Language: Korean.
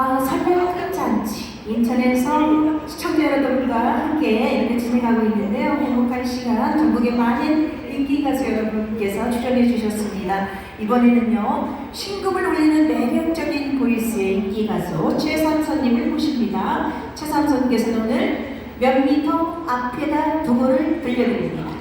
아, 설명 끝지 않지. 인천에서 시청자 여러분과 함께 이렇게 진행하고 있는데요. 행복한 시간, 전국의 많은 인기 가수 여러분께서 출연해 주셨습니다. 이번에는요, 신금을 울리는 매력적인 보이스의 인기 가수 최삼선님을 모십니다. 최삼선께서는 오늘 몇 미터 앞에다 두고를 들려드립니다.